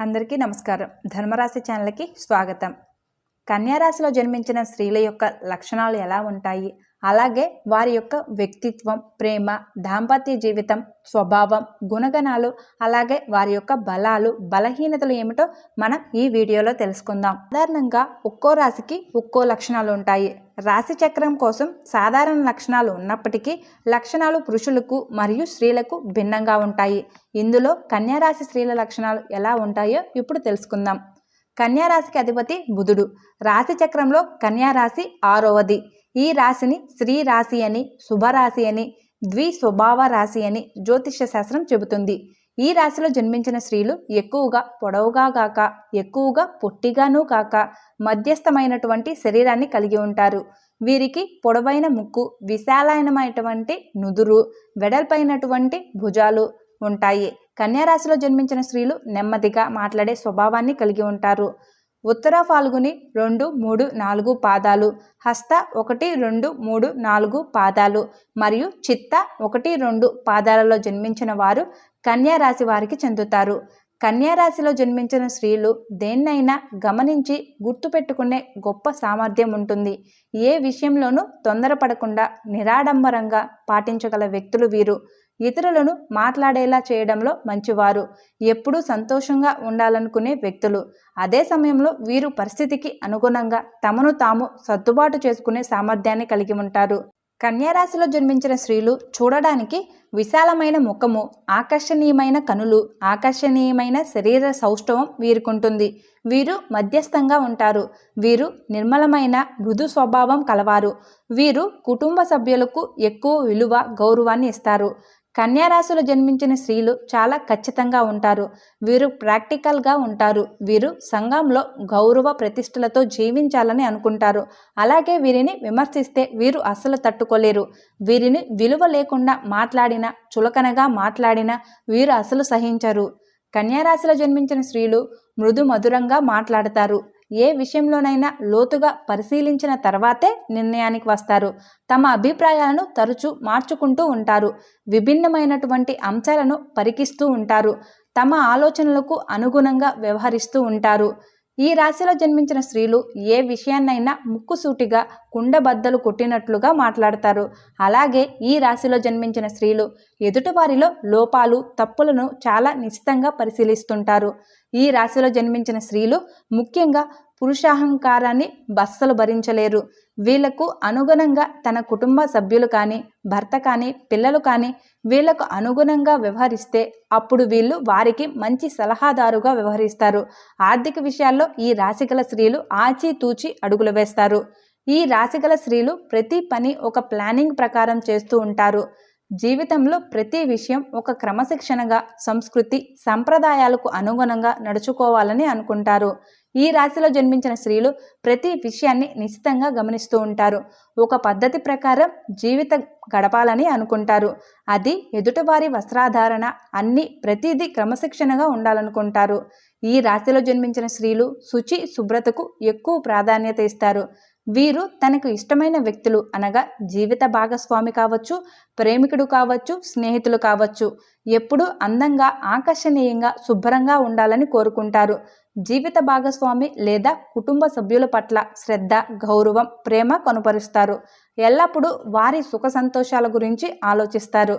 అందరికీ నమస్కారం. ధర్మరాశి ఛానల్కి స్వాగతం. కన్యారాశిలో జన్మించిన స్త్రీల యొక్క లక్షణాలు ఎలా ఉంటాయి? అలాగే వారి యొక్క వ్యక్తిత్వం ప్రేమ దాంపత్య జీవితం స్వభావం గుణగణాలు అలాగే వారి యొక్క బలాలు బలహీనతలు ఏమిటో మనం ఈ వీడియోలో తెలుసుకుందాం. సాధారణంగా ఒక్కో రాశికి ఒక్కో లక్షణాలు ఉంటాయి. రాశి చక్రం కోసం సాధారణ లక్షణాలు ఉన్నప్పటికీ లక్షణాలు పురుషులకు మరియు స్త్రీలకు భిన్నంగా ఉంటాయి. ఇందులో కన్యారాశి స్త్రీల లక్షణాలు ఎలా ఉంటాయో ఇప్పుడు తెలుసుకుందాం. కన్యారాశికి అధిపతి బుధుడు. రాశి చక్రంలో కన్యారాశి ఆరవది. ఈ రాశిని స్త్రీ రాశి అని శుభరాశి అని ద్వి స్వభావ రాశి అని జ్యోతిష్య శాస్త్రం చెబుతుంది. ఈ రాశిలో జన్మించిన స్త్రీలు ఎక్కువగా పొడవుగా కాక ఎక్కువగా పొట్టిగానూ కాక మధ్యస్థమైనటువంటి శరీరాన్ని కలిగి ఉంటారు. వీరికి పొడవైన ముక్కు విశాలమైనటువంటి నుదురు వెడల్పైనటువంటి భుజాలు ఉంటాయి. కన్యారాశిలో జన్మించిన స్త్రీలు నెమ్మదిగా మాట్లాడే స్వభావాన్ని కలిగి ఉంటారు. ఉత్తర ఫాల్గుని రెండు మూడు నాలుగు పాదాలు హస్త ఒకటి రెండు మూడు నాలుగు పాదాలు మరియు చిత్త ఒకటి రెండు పాదాలలో జన్మించిన వారు కన్యారాశి వారికి చెందుతారు. కన్యారాశిలో జన్మించిన స్త్రీలు దేన్నైనా గమనించి గుర్తుపెట్టుకునే గొప్ప సామర్థ్యం ఉంటుంది. ఏ విషయంలోనూ తొందరపడకుండా నిరాడంబరంగా పాటించగల వ్యక్తులు వీరు. ఇతరులను మాట్లాడేలా చేయడంలో మంచివారు. ఎప్పుడూ సంతోషంగా ఉండాలనుకునే వ్యక్తులు. అదే సమయంలో వీరు పరిస్థితికి అనుగుణంగా తమను తాము సర్దుబాటు చేసుకునే సామర్థ్యాన్ని కలిగి ఉంటారు. కన్యారాశిలో జన్మించిన స్త్రీలు చూడడానికి విశాలమైన ముఖము ఆకర్షణీయమైన కనులు ఆకర్షణీయమైన శరీర సౌష్ఠవం వీరికుంటుంది. వీరు మధ్యస్థంగా ఉంటారు. వీరు నిర్మలమైన మృదు స్వభావం కలవారు. వీరు కుటుంబ సభ్యులకు ఎక్కువ విలువ గౌరవాన్ని ఇస్తారు. కన్యారాశులు జన్మించిన స్త్రీలు చాలా ఖచ్చితంగా ఉంటారు. వీరు ప్రాక్టికల్గా ఉంటారు. వీరు సంఘంలో గౌరవ ప్రతిష్టలతో జీవించాలని అనుకుంటారు. అలాగే వీరిని విమర్శిస్తే వీరు అస్సలు తట్టుకోలేరు. వీరిని విలువ లేకుండా మాట్లాడిన చులకనగా మాట్లాడిన వీరు అసలు సహించరు. కన్యారాశిలో జన్మించిన స్త్రీలు మృదు మధురంగా మాట్లాడతారు. ఏ విషయంలోనైనా లోతుగా పరిశీలించిన తర్వాతే నిర్ణయానికి వస్తారు. తమ అభిప్రాయాలను తరచూ మార్చుకుంటూ ఉంటారు. విభిన్నమైనటువంటి అంశాలను పరికిస్తూ ఉంటారు. తమ ఆలోచనలకు అనుగుణంగా వ్యవహరిస్తూ ఉంటారు. ఈ రాశిలో జన్మించిన స్త్రీలు ఏ విషయాన్నైనా ముక్కుసూటిగా కుండబద్దలు కొట్టినట్లుగా మాట్లాడతారు. అలాగే ఈ రాశిలో జన్మించిన స్త్రీలు ఎదుటివారిలో లోపాలు తప్పులను చాలా నిశ్చితంగా పరిశీలిస్తుంటారు. ఈ రాశిలో జన్మించిన స్త్రీలు ముఖ్యంగా పురుషాహంకారాన్ని బస్సలు భరించలేరు. వీళ్ళకు అనుగుణంగా తన కుటుంబ సభ్యులు కానీ భర్త కానీ పిల్లలు కానీ వీళ్ళకు అనుగుణంగా వ్యవహరిస్తే అప్పుడు వీళ్ళు వారికి మంచి సలహాదారుగా వ్యవహరిస్తారు. ఆర్థిక విషయాల్లో ఈ రాశిగల స్త్రీలు ఆచితూచి అడుగులు వేస్తారు. ఈ రాశిగల స్త్రీలు ప్రతి పని ఒక ప్లానింగ్ ప్రకారం చేస్తూ ఉంటారు. జీవితంలో ప్రతి విషయం ఒక క్రమశిక్షణగా సంస్కృతి సంప్రదాయాలకు అనుగుణంగా నడుచుకోవాలని అనుకుంటారు. ఈ రాశిలో జన్మించిన స్త్రీలు ప్రతి విషయాన్ని నిశ్చితంగా గమనిస్తూ ఉంటారు. ఒక పద్ధతి ప్రకారం జీవితం గడపాలని అనుకుంటారు. అది ఎదుటివారి వస్త్రాధారణ అన్ని ప్రతిదీ క్రమశిక్షణగా ఉండాలనుకుంటారు. ఈ రాశిలో జన్మించిన స్త్రీలు శుచి శుభ్రతకు ఎక్కువ ప్రాధాన్యత ఇస్తారు. వీరు తనకు ఇష్టమైన వ్యక్తులు అనగా జీవిత భాగస్వామి కావచ్చు ప్రేమికుడు కావచ్చు స్నేహితులు కావచ్చు. ఎప్పుడూ అందంగా ఆకర్షణీయంగా శుభ్రంగా ఉండాలని కోరుకుంటారు. జీవిత భాగస్వామి లేదా కుటుంబ సభ్యుల పట్ల శ్రద్ధ గౌరవం ప్రేమ కనుపరుస్తారు. ఎల్లప్పుడూ వారి సుఖ సంతోషాల గురించి ఆలోచిస్తారు.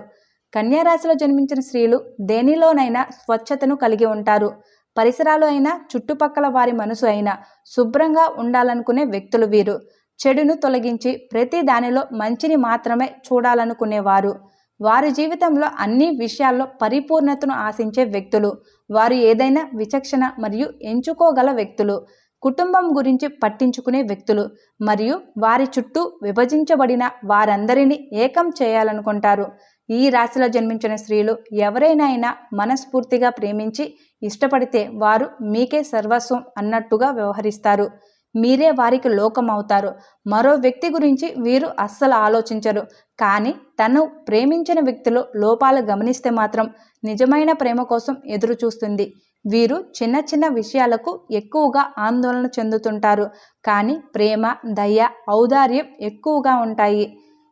కన్యారాశిలో జన్మించిన స్త్రీలు దేనిలోనైనా స్వచ్ఛతను కలిగి ఉంటారు. పరిసరాలు అయినా చుట్టుపక్కల వారి మనసు అయినా శుభ్రంగా ఉండాలనుకునే వ్యక్తులు వీరు. చెడును తొలగించి ప్రతి దానిలో మంచిని మాత్రమే చూడాలనుకునేవారు. వారి జీవితంలో అన్ని విషయాల్లో పరిపూర్ణతను ఆశించే వ్యక్తులు. వారు ఏదైనా విచక్షణ మరియు ఎంచుకోగల వ్యక్తులు. కుటుంబం గురించి పట్టించుకునే వ్యక్తులు. మరియు వారి చుట్టూ విభజించబడిన వారందరినీ ఏకం చేయాలనుకుంటారు. ఈ రాశిలో జన్మించిన స్త్రీలు ఎవరైనా మనస్ఫూర్తిగా ప్రేమించి ఇష్టపడితే వారు మీకే సర్వస్వం అన్నట్టుగా వ్యవహరిస్తారు. మీరే వారికి లోకం అవుతారు మరో వ్యక్తి గురించి వీరు అస్సలు ఆలోచించరు. కానీ తను ప్రేమించిన వ్యక్తిలో లోపాలు గమనిస్తే మాత్రం నిజమైన ప్రేమ కోసం ఎదురు చూస్తుంది వీరు చిన్న చిన్న విషయాలకు ఎక్కువగా ఆందోళన చెందుతుంటారు. కానీ ప్రేమ దయ ఔదార్యం ఎక్కువగా ఉంటాయి.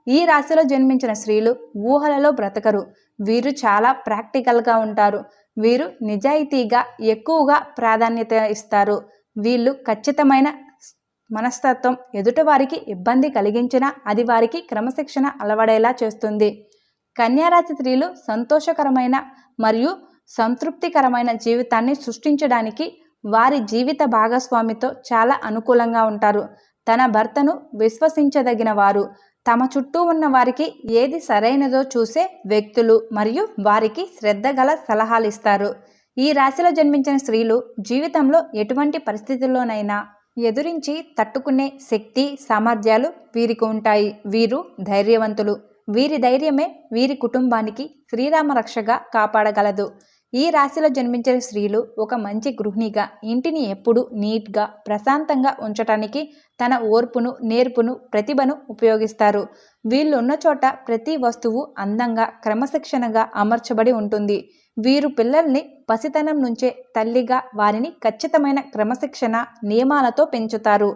ఈ రాశిలో జన్మించిన స్త్రీలు ఊహలలో బ్రతకరు. వీరు చాలా ప్రాక్టికల్గా ఉంటారు. వీరు నిజాయితీగా ఎక్కువగా ప్రాధాన్యత ఇస్తారు. వీళ్ళు ఖచ్చితమైన మనస్తత్వం ఎదుటివారికి ఇబ్బంది కలిగించినా అది వారికి క్రమశిక్షణ అలవడేలా చేస్తుంది. కన్యారాశి స్త్రీలు సంతోషకరమైన మరియు సంతృప్తికరమైన జీవితాన్ని సృష్టించడానికి వారి జీవిత భాగస్వామితో చాలా అనుకూలంగా ఉంటారు. తన భర్తను విశ్వసించదగిన వారు. తమ చుట్టూ ఉన్న వారికి ఏది సరైనదో చూసే వ్యక్తులు మరియు వారికి శ్రద్ధ గల సలహాలు ఇస్తారు. ఈ రాశిలో జన్మించిన స్త్రీలు జీవితంలో ఎటువంటి పరిస్థితుల్లోనైనా ఎదురించి తట్టుకునే శక్తి సామర్థ్యాలు వీరికి ఉంటాయి. వీరు ధైర్యవంతులు. వీరి ధైర్యమే వీరి కుటుంబానికి శ్రీరామ రక్షగా కాపాడగలదు. ఈ రాశిలో జన్మించిన స్త్రీలు ఒక మంచి గృహిణిగా ఇంటిని ఎప్పుడూ నీట్గా ప్రశాంతంగా ఉంచటానికి తన ఓర్పును నేర్పును ప్రతిభను ఉపయోగిస్తారు. వీళ్ళున్న చోట ప్రతి వస్తువు అందంగా క్రమశిక్షణగా అమర్చబడి ఉంటుంది. వీరు పిల్లల్ని పసితనం నుంచే తల్లిగా వారిని ఖచ్చితమైన క్రమశిక్షణ నియమాలతో పెంచుతారు.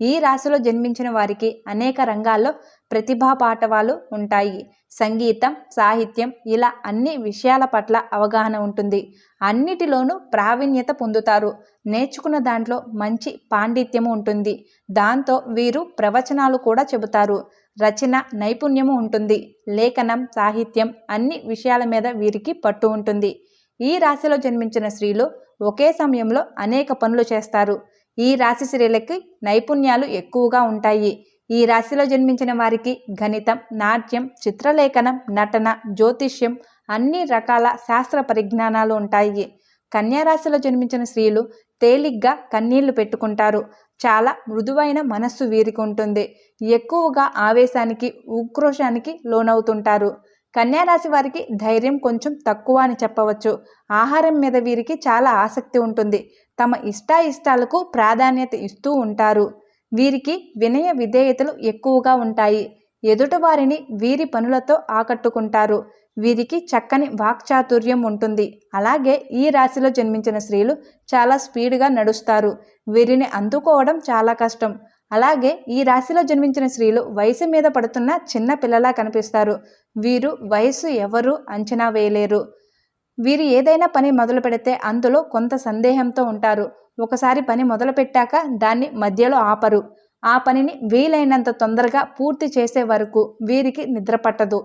ఈ రాశిలో జన్మించిన వారికి అనేక రంగాల్లో ప్రతిభా పాఠవాలు ఉంటాయి. సంగీతం సాహిత్యం ఇలా అన్ని విషయాల పట్ల అవగాహన ఉంటుంది. అన్నిటిలోనూ ప్రావీణ్యత పొందుతారు. నేర్చుకున్న దాంట్లో మంచి పాండిత్యము ఉంటుంది. దాంతో వీరు ప్రవచనాలు కూడా చెబుతారు. రచన నైపుణ్యము ఉంటుంది. లేఖనం సాహిత్యం అన్ని విషయాల మీద వీరికి పట్టు ఉంటుంది. ఈ రాశిలో జన్మించిన స్త్రీలు ఒకే సమయంలో అనేక పనులు చేస్తారు. ఈ రాశి స్త్రీలకి నైపుణ్యాలు ఎక్కువగా ఉంటాయి. ఈ రాశిలో జన్మించిన వారికి గణితం నాట్యం చిత్రలేఖనం నటన జ్యోతిష్యం అన్ని రకాల శాస్త్ర పరిజ్ఞానాలు ఉంటాయి. కన్యారాశిలో జన్మించిన స్త్రీలు తేలిగ్గా కన్నీళ్ళు పెట్టుకుంటారు. చాలా మృదువైన మనస్సు వీరికి ఉంటుంది. ఎక్కువగా ఆవేశానికి ఉక్రోషానికి లోనవుతుంటారు. కన్యారాశి వారికి ధైర్యం కొంచెం తక్కువ అని చెప్పవచ్చు. ఆహారం మీద వీరికి చాలా ఆసక్తి ఉంటుంది. తమ ఇష్టాయిష్టాలకు ప్రాధాన్యత ఇస్తూ ఉంటారు. వీరికి వినయ విధేయతలు ఎక్కువగా ఉంటాయి. ఎదుటివారిని వీరి పనులతో ఆకట్టుకుంటారు. వీరికి చక్కని వాక్చాతుర్యం ఉంటుంది. అలాగే ఈ రాశిలో జన్మించిన స్త్రీలు చాలా స్పీడ్గా నడుస్తారు. వీరిని అందుకోవడం చాలా కష్టం. అలాగే ఈ రాశిలో జన్మించిన స్త్రీలు వయసు మీద పడుతున్న చిన్న పిల్లలా కనిపిస్తారు. వీరు వయసు ఎవరు అంచనా వేయలేరు. వీరు ఏదైనా పని మొదలు పెడితే అందులో కొంత సందేహంతో ఉంటారు. ఒకసారి పని మొదలుపెట్టాక దాన్ని మధ్యలో ఆపరు. ఆ పనిని వీలైనంత తొందరగా పూర్తి చేసే వరకు వీరికి నిద్ర పట్టదు.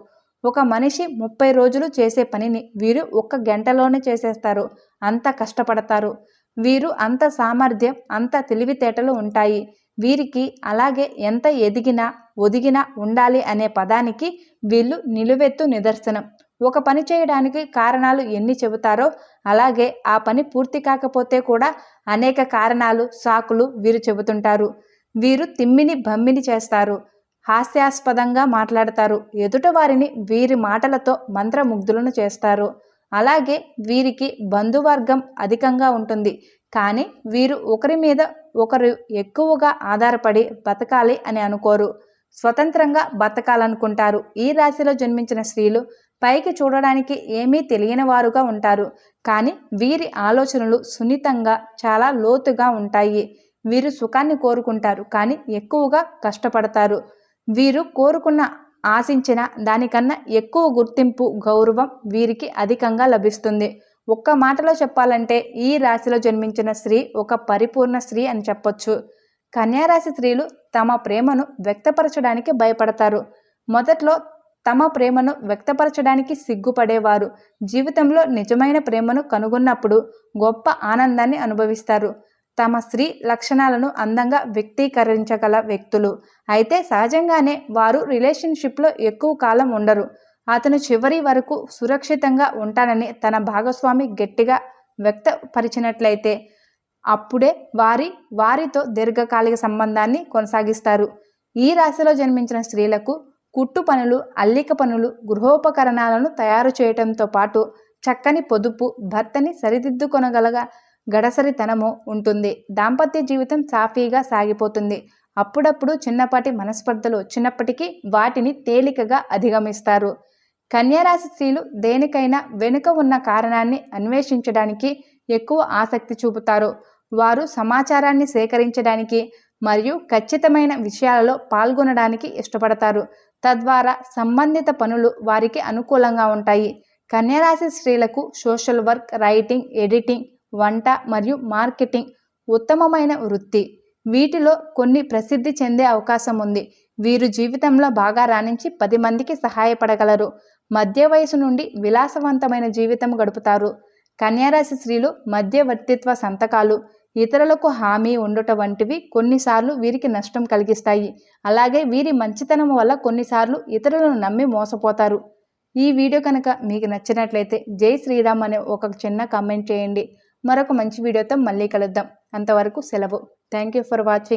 ఒక మనిషి ముప్పై రోజులు చేసే పనిని వీరు ఒక్క గంటలోనే చేసేస్తారు. అంత కష్టపడతారు. వీరు అంత సామర్థ్యం అంత తెలివితేటలు ఉంటాయి. వీరికి అలాగే ఎంత ఎదిగినా ఒదిగినా ఉండాలి అనే పదానికి వీళ్ళు నిలువెత్తు నిదర్శనం. ఒక పని చేయడానికి కారణాలు ఎన్ని చెబుతారో అలాగే ఆ పని పూర్తి కాకపోతే కూడా అనేక కారణాలు సాకులు వీరు చెబుతుంటారు. వీరు తిమ్మిని బమ్మిని చేస్తారు. హాస్యాస్పదంగా మాట్లాడతారు. ఎదుట వారిని వీరి మాటలతో మంత్రముగ్ధులను చేస్తారు. అలాగే వీరికి బంధువర్గం అధికంగా ఉంటుంది. కానీ వీరు ఒకరి మీద ఒకరు ఎక్కువగా ఆధారపడి బతకాలి అని అనుకోరు. స్వతంత్రంగా బతకాలనుకుంటారు. ఈ రాశిలో జన్మించిన స్త్రీలు పైకి చూడడానికి ఏమీ తెలియని వారుగా ఉంటారు. కానీ వీరి ఆలోచనలు సున్నితంగా చాలా లోతుగా ఉంటాయి. వీరు సుఖాన్ని కోరుకుంటారు కానీ ఎక్కువగా కష్టపడతారు. వీరు కోరుకున్న ఆశించిన దానికన్నా ఎక్కువ గుర్తింపు గౌరవం వీరికి అధికంగా లభిస్తుంది. ఒక్క మాటలో చెప్పాలంటే ఈ రాశిలో జన్మించిన స్త్రీ ఒక పరిపూర్ణ స్త్రీ అని చెప్పొచ్చు. కన్యారాశి స్త్రీలు తమ ప్రేమను వ్యక్తపరచడానికి భయపడతారు. మొదట్లో తమ ప్రేమను వ్యక్తపరచడానికి సిగ్గుపడేవారు. జీవితంలో నిజమైన ప్రేమను కనుగొన్నప్పుడు గొప్ప ఆనందాన్ని అనుభవిస్తారు. తమ స్త్రీ లక్షణాలను అందంగా వ్యక్తీకరించగల వ్యక్తులు. అయితే సహజంగానే వారు రిలేషన్షిప్లో ఎక్కువ కాలం ఉండరు. అతను చివరి వరకు సురక్షితంగా ఉంటానని తన భాగస్వామి గట్టిగా వ్యక్తపరిచినట్లయితే అప్పుడే వారి వారితో దీర్ఘకాలిక సంబంధాన్ని కొనసాగిస్తారు. ఈ రాశిలో జన్మించిన స్త్రీలకు కుట్టు పనులు అల్లిక పనులు గృహోపకరణాలను తయారు చేయటంతో పాటు చక్కని పొదుపు భర్తని సరిదిద్దుకొనగలగా గడసరితనము ఉంటుంది. దాంపత్య జీవితం సాఫీగా సాగిపోతుంది. అప్పుడప్పుడు చిన్నపాటి మనస్పర్ధలు వచ్చినప్పటికీ వాటిని తేలికగా అధిగమిస్తారు. కన్యారాశి స్త్రీలు దేనికైనా వెనుక ఉన్న కారణాన్ని అన్వేషించడానికి ఎక్కువ ఆసక్తి చూపుతారు. వారు సమాచారాన్ని సేకరించడానికి మరియు ఖచ్చితమైన విషయాలలో పాల్గొనడానికి ఇష్టపడతారు. తద్వారా సంబంధిత పనులు వారికి అనుకూలంగా ఉంటాయి. కన్యారాశి స్త్రీలకు సోషల్ వర్క్ రైటింగ్ ఎడిటింగ్ వంట మరియు మార్కెటింగ్ ఉత్తమమైన వృత్తి. వీటిలో కొన్ని ప్రసిద్ధి చెందే అవకాశం ఉంది. వీరు జీవితంలో బాగా రాణించి పది మందికి సహాయపడగలరు. మధ్య వయసు నుండి విలాసవంతమైన జీవితం గడుపుతారు. కన్యారాశి స్త్రీలు మధ్యవర్తిత్వ సంతకాలు ఇతరులకు హామీ ఉండుట వంటివి కొన్నిసార్లు వీరికి నష్టం కలిగిస్తాయి. అలాగే వీరి మంచితనం వల్ల కొన్నిసార్లు ఇతరులను నమ్మి మోసపోతారు. ఈ వీడియో కనుక మీకు నచ్చినట్లయితే జై శ్రీరామ్ అనే ఒక చిన్న కామెంట్ చేయండి. మరొక మంచి వీడియోతో మళ్ళీ కలుద్దాం. అంతవరకు సెలవు. Thank you for watching